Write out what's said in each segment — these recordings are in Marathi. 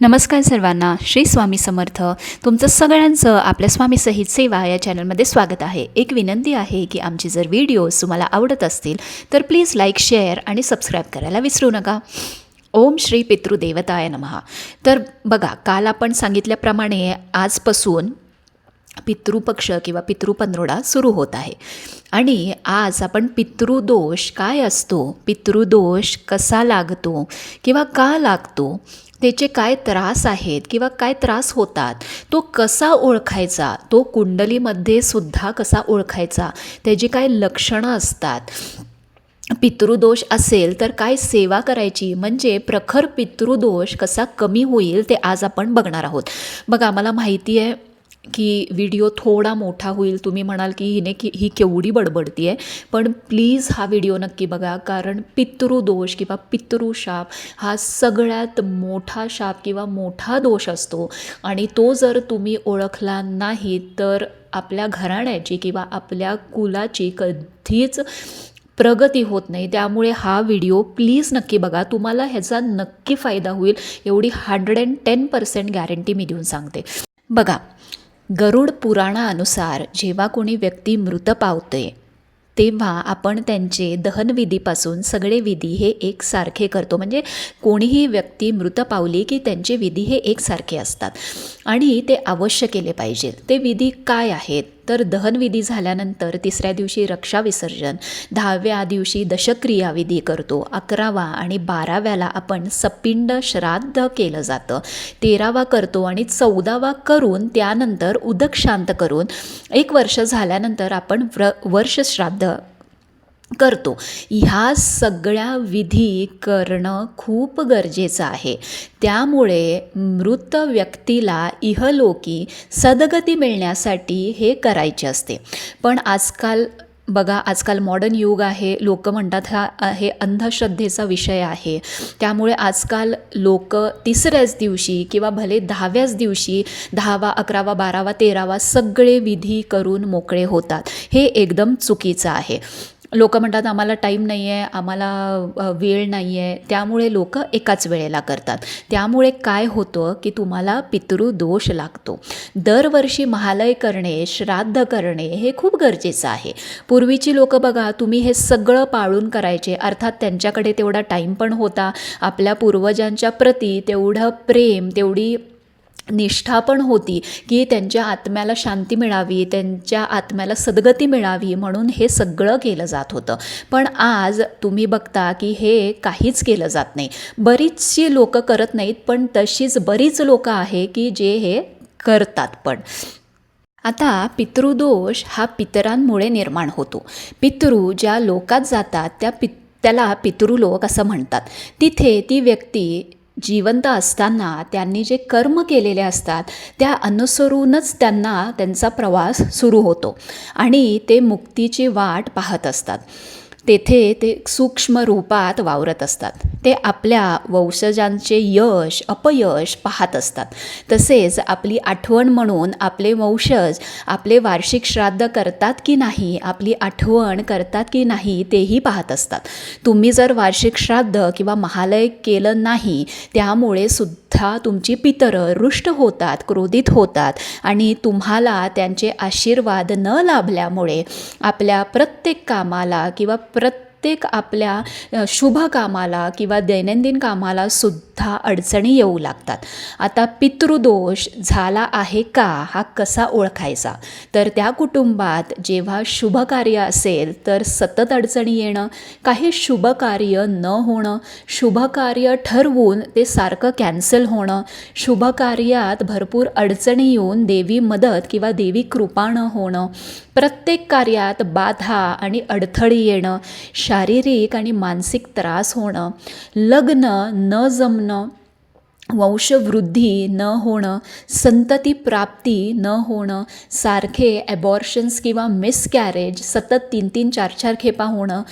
नमस्कार सर्वांना श्री स्वामी समर्थ. तुमचं सगळ्यांचं आपल्या स्वामी सहित सेवा या चॅनलमध्ये स्वागत आहे. एक विनंती आहे की आमचे जर व्हिडिओज तुम्हाला आवडत असतील तर प्लीज लाईक शेअर आणि सबस्क्राईब करायला विसरू नका. ओम श्री पितृदेवताय नमहा तर बघा काल आपण सांगितल्याप्रमाणे आजपासून पितृपक्ष किंवा पितृपंधरवडा सुरू होत आहे. आणि आज आपण पितृदोष काय असतो? पितृदोष कसा लागतो? किंवा का लागतो? त्याचे काय त्रास आहेत किंवा काय त्रास होतात तो कसा ओळखायचा? तो कुंडलीमध्ये सुद्धा कसा ओळखायचा? त्याची काय लक्षणं असतात? पितृदोष असेल तर काय सेवा करायची? म्हणजे प्रखर पितृदोष कसा कमी होईल ते आज आपण बघणार आहोत. बघा मला माहिती आहे की व्हिडिओ थोडा मोठा होईल. तुम्ही म्हणाल की हिने की ही केवढी बडबडती आहे पण प्लीज हा व्हिडिओ नक्की बघा. कारण पितृदोष किंवा पितृशाप हा सगळ्यात मोठा शाप किंवा मोठा दोष असतो. आणि तो जर तुम्ही ओळखला नाही तर आपल्या घराण्याची किंवा आपल्या कुलाची कधीच प्रगती होत नाही. त्यामुळे हा व्हिडिओ प्लीज नक्की बघा. तुम्हाला ह्याचा नक्की फायदा होईल. एवढी hundred and ten percent guarantee मी देऊन सांगते. बघा गरुड पुराणानुसार जेव्हा कोणी व्यक्ती मृत पावते तेव्हा आपण त्यांचे दहनविधीपासून सगळे विधी हे एकसारखे करतो. म्हणजे कोणीही व्यक्ती मृत पावली की त्यांचे विधी हे एकसारखे असतात. आणि ते अवश्य केले पाहिजेत. ते विधी काय आहेत? तर दहनविधी झाल्यानंतर तिसऱ्या दिवशी रक्षा विसर्जन दहाव्या दिवशी दशक्रिया विधी करतो अकरावा आणि बाराव्याला आपण सपिंड श्राद्ध केलं जातं. तेरावा करतो आणि चौदावा करून त्यानंतर उदक शांत करून एक वर्ष झाल्यानंतर आपण व्र वर्ष श्राद्ध करतो. ह्या सगळ्या विधी करणं खूप गरजेचं आहे. त्यामुळे मृत व्यक्तीला इहलोकी सदगती मिळण्यासाठी हे करायचे असते. पण आजकाल बघा आजकाल मॉडर्न युग आहे. लोक म्हणतात हा हे अंधश्रद्धेचा विषय आहे. त्यामुळे आजकाल लोक तिसऱ्याच दिवशी किंवा भले दहाव्याच दिवशी दहावा अकरावा बारावा तेरावा सगळे विधी करून मोकळे होतात. हे एकदम चुकीचं आहे. लोकं म्हणतात आम्हाला टाईम नाही आहे आम्हाला वेळ नाही आहे त्यामुळे लोक एकाच वेळेला करतात. त्यामुळे काय होतं की तुम्हाला पितृदोष लागतो. दरवर्षी महालय करणे श्राद्ध करणे हे खूप गरजेचं आहे. पूर्वीची लोकं बघा तुम्ही हे सगळं पाळून करायचे. अर्थात त्यांच्याकडे तेवढा टाईम पण होता. आपल्या पूर्वजांच्या प्रती तेवढं प्रेम तेवढी निष्ठा पण होती की त्यांच्या आत्म्याला शांती मिळावी त्यांच्या आत्म्याला सद्गती मिळावी म्हणून हे सगळं केलं जात होतं. पण आज तुम्ही बघता की हे काहीच केलं जात नाही. बरीचशी लोकं करत नाहीत पण तशीच बरीच लोकं आहे की जे हे करतात पण. आता पितृदोष हा पितरांमुळे निर्माण होतो. पितृ ज्या लोकात जातात त्या पित त्याला पितृलोक असं म्हणतात. तिथे ती व्यक्ती जिवंत असताना त्यांनी जे कर्म केलेले असतात त्या अनुसरूनच त्यांना त्यांचा प्रवास सुरू होतो आणि ते मुक्तीची वाट पाहत असतात. तेथे ते सूक्ष्म रूपात वावरत असतात. ते आपल्या वंशजांचे यश अपयश पाहत असतात. तसेच आपली आठवण म्हणून आपले वंशज आपले वार्षिक श्राद्ध करतात की नाही आपली आठवण करतात की नाही तेही पाहत असतात. तुम्ही जर वार्षिक श्राद्ध किंवा महालय केलं नाही त्यामुळे सुद्धा तुमची पितरं रुष्ट होतात क्रोधित होतात आणि तुम्हाला त्यांचे आशीर्वाद न लाभल्यामुळे आपल्या प्रत्येक कामाला किंवा प्रत्येक आपल्या शुभ कामाला किंवा दैनंदिन कामाला सुद्धा अडचणी येऊ लागतात. आता पितृदोष झाला आहे का हा कसा ओळखायचा? तर त्या कुटुंबात जेव्हा शुभ कार्य असेल तर सतत अडचणी येणं काही शुभ कार्य न होणं शुभ कार्य ठरवून ते सारखं कॅन्सल होणं शुभ कार्यात भरपूर अडचणी येऊन देवी मदत किंवा देवी कृपा न होणं प्रत्येक कार्यात बाधा आणि अडथळी येणं शारीरिक आणि मानसिक त्रास होणं लग्न न जमणं वंशवृद्धी न होणं संतती प्राप्ती न होणं सारखे ॲबॉर्शन्स किंवा मिसकॅरेज सतत तीन तीन चार चार खेपा होणं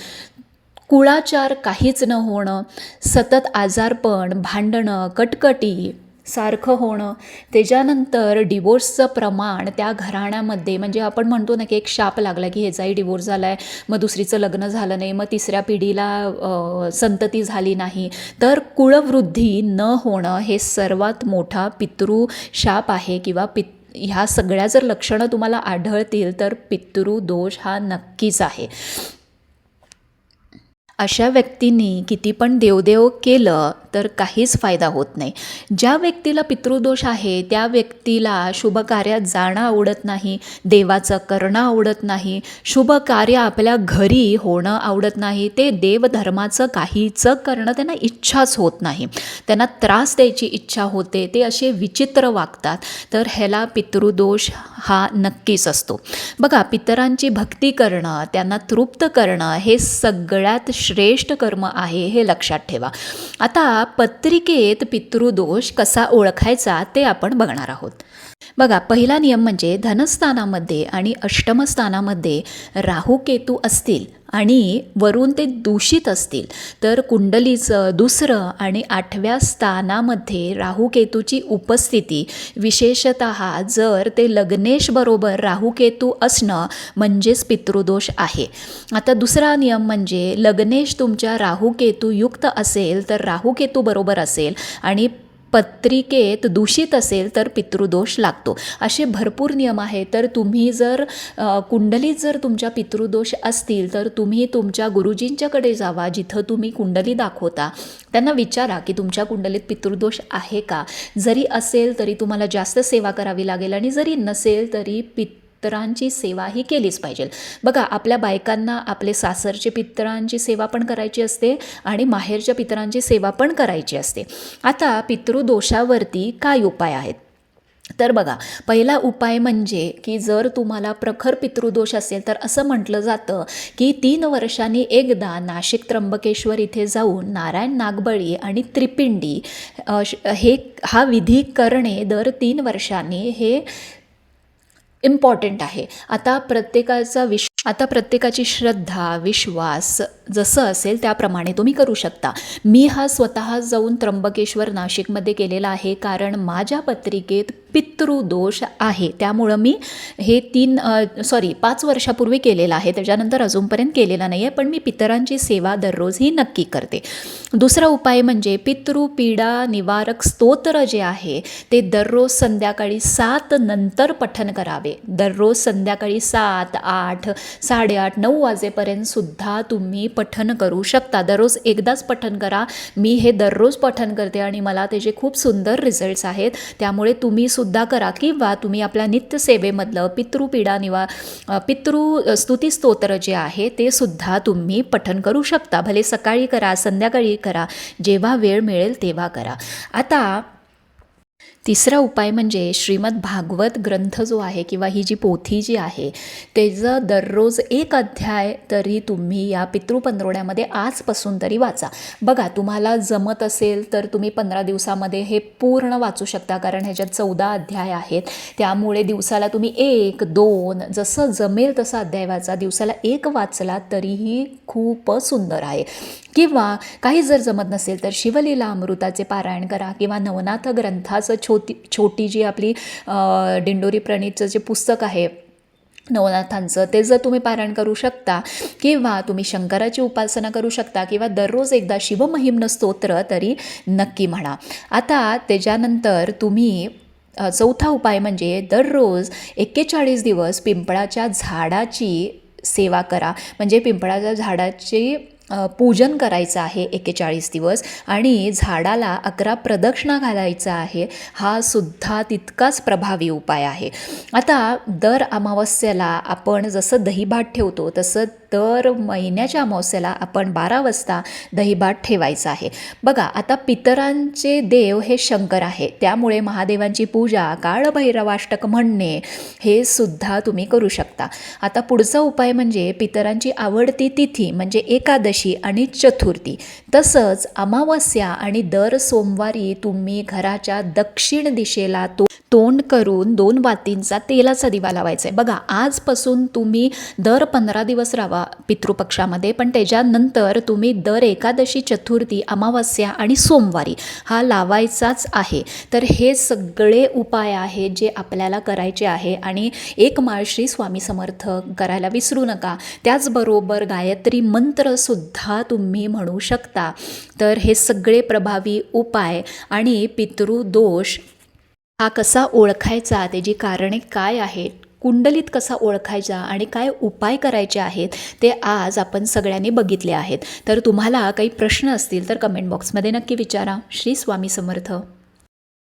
कुळाचार काहीच न होणं सतत आजारपण भांडणं कटकटी सारखं होणं त्याच्यानंतर डिवोर्सचं प्रमाण त्या घराण्यामध्ये म्हणजे आपण म्हणतो ना की एक शाप लागला की ह्याचाही डिवोर्स झाला आहे मग दुसरीचं लग्न झालं नाही मग तिसऱ्या पिढीला संतती झाली नाही. तर कुळवृद्धी न होणं हे सर्वात मोठा पितृ शाप आहे किंवा पित ह्या सगळ्या जर लक्षणं तुम्हाला आढळतील तर पितृदोष हा नक्कीच आहे. अशा व्यक्तींनी किती पण देवदेव केलं तर काहीच फायदा होत नाही. ज्या व्यक्तीला पितृदोष आहे त्या व्यक्तीला शुभ कार्यात जाणं आवडत नाही देवाचं करणं आवडत नाही शुभ कार्य आपल्या घरी होणं आवडत नाही ते देवधर्माचं काहीच करणं त्यांना इच्छाच होत नाही. त्यांना त्रास द्यायची इच्छा होते ते असे विचित्र वागतात. तर ह्याला पितृदोष हा नक्कीच असतो. बघा पितरांची भक्ती करणं त्यांना तृप्त करणं हे सगळ्यात श्रेष्ठ कर्म आहे हे लक्षात ठेवा. आता पत्रिकेत पितृदोष कसा ओळखायचा ते आपण बघणार आहोत. बघा पहिला नियम म्हणजे धनस्थानामध्ये आणि अष्टमस्थानामध्ये राहू केतू असतील आणि वरून ते दूषित असतील तर कुंडलीचं दुसरं आणि आठव्या स्थानामध्ये राहूकेतूची उपस्थिती विशेषत जर ते लग्नेशबरोबर राहूकेतू असणं म्हणजेच पितृदोष आहे. आता दुसरा नियम म्हणजे लग्नेश तुमच्या राहू युक्त असेल तर राहू बरोबर असेल आणि पत्रिकेत दूषित असेल तर पितृदोष लागतो. असे भरपूर नियम आहेत. तर तुम्ही जर कुंडलीत जर तुमच्या पितृदोष असतील तर तुम्ही तुमच्या गुरुजींच्याकडे जावा जिथं तुम्ही कुंडली दाखवता. त्यांना विचारा की तुमच्या कुंडलीत पितृदोष आहे का? जरी असेल तरी तुम्हाला जास्त सेवा करावी लागेल आणि जरी नसेल तरी पित पितरांची सेवाही केलीच पाहिजे. बघा आपल्या बायकांना आपले सासरचे पितरांची सेवा पण करायची असते आणि माहेरच्या पितरांची सेवा पण करायची असते. आता पितृदोषावरती काय उपाय आहेत? तर बघा पहिला उपाय म्हणजे की जर तुम्हाला प्रखर पितृदोष असेल तर असं म्हटलं जातं की तीन वर्षांनी एकदा नाशिक त्र्यंबकेश्वर इथे जाऊन नारायण नागबळी आणि त्रिपिंडी हे हा विधी करणे दर तीन वर्षांनी हे इम्पॉर्टंट आहे. आता प्रत्येकाचा विश आता प्रत्येकाची श्रद्धा विश्वास जसं असेल त्याप्रमाणे तुम्ही करू शकता. मी हा स्वतः जाऊन त्र्यंबकेश्वर नाशिकमध्ये केलेला आहे कारण माझ्या पत्रिकेत पितृदोष आहे. त्यामुळं मी हे तीन सॉरी पाच वर्षापूर्वी केलेलं आहे. त्याच्यानंतर अजूनपर्यंत केलेला नाही आहे पण मी पितरांची सेवा दररोज ही नक्की करते. दुसरा उपाय म्हणजे पितृ पीडा निवारक स्तोत्र जे आहे ते दररोज संध्याकाळी सात नंतर पठन करावे. दररोज संध्याकाळी सात आठ साडेआठ नऊ वाजेपर्यंत सुद्धा तुम्ही पठन करू शकता. दररोज एकदाच पठन करा. मी हे दररोज पठन करते आणि मला त्याचे खूप सुंदर रिझल्ट्स आहेत. त्यामुळे तुम्ही सुद्धा करा किंवा तुम्ही आपल्या नित्यसेवेमधलं पितृपीडा निवा पितृ स्तुतिस्तोत्र जे आहे ते सुद्धा तुम्ही पठन करू शकता. भले सकाळी करा संध्याकाळी करा जेव्हा वेळ मिळेल तेव्हा करा. आता तिसरा उपाय म्हणजे श्रीमद भागवत ग्रंथ जो आहे किंवा ही जी पोथी जी आहे त्याचं दररोज एक अध्याय तरी तुम्ही या पितृपंधरवड्यामध्ये आजपासून तरी वाचा. बघा तुम्हाला जमत असेल तर तुम्ही पंधरा दिवसामध्ये हे पूर्ण वाचू शकता कारण ह्याच्यात चौदा अध्याय आहेत. त्यामुळे दिवसाला तुम्ही एक दोन जसं जमेल तसा अध्याय वाचा. दिवसाला एक वाचला तरीही खूप सुंदर आहे. किंवा काही जर जमत नसेल तर शिवलीला अमृताचे पारायण करा किंवा नवनाथ ग्रंथाचं छोटी छोटी जी आपली डिंडोरी दिंडोरी प्रणीतचं जे पुस्तक आहे नवनाथांचं ते जर तुम्ही पारायण करू शकता किंवा तुम्ही शंकराची उपासना करू शकता किंवा दररोज एकदा शिवमहिम्न स्तोत्र तरी नक्की म्हणा. आता त्याच्यानंतर तुम्ही चौथा उपाय म्हणजे दररोज एक्केचाळीस दिवस पिंपळाच्या झाडाची सेवा करा. म्हणजे पिंपळाच्या झाडाची पूजन करायचं आहे एकेचाळीस दिवस आणि झाडाला अकरा प्रदक्षिणा घालायचं आहे हा सुद्धा तितकाच प्रभावी उपाय आहे. आता दर अमावस्येला आपण जसं दहीभात ठेवतो तसं दर महिन्याच्या अमावस्येला आपण बारा वाजता दहीभात ठेवायचा आहे. बघा आता पितरांचे देव हे शंकर आहे त्यामुळे महादेवांची पूजा काळभैरवाष्टक म्हणणे हे सुद्धा तुम्ही करू शकता. आता पुढचा उपाय म्हणजे पितरांची आवडती तिथी म्हणजे एकादशी. आणि चतुर्थी. तसंच अमावस्या आणि दर सोमवारी तुम्ही घराच्या दक्षिण दिशेला तो तोंड करून दोन वातींचा तेलाचा दिवा लावायचा आहे. बघा आजपासून तुम्ही दर पंधरा दिवस राहा पितृपक्षामध्ये पण त्याच्यानंतर तुम्ही दर एकादशी चतुर्थी अमावस्या आणि सोमवारी हा लावायचाच आहे. तर हे सगळे उपाय आहेत जे आपल्याला करायचे आहे आणि एक माळ स्वामी समर्थ करायला विसरू नका. त्याचबरोबर गायत्री मंत्रसुद्धा तुम्ही म्हणू शकता. तर हे सगळे प्रभावी उपाय आणि पितृदोष हा कसा ओळखायचा? त्याची कारणे काय आहेत? कुंडलीत कसा ओळखायचा आणि काय उपाय करायचे आहेत? ते आज आपण सगळ्यांनी बघितले आहेत. तर तुम्हाला काही प्रश्न असतील तर कमेंट बॉक्समध्ये नक्की विचारा. श्री स्वामी समर्थ.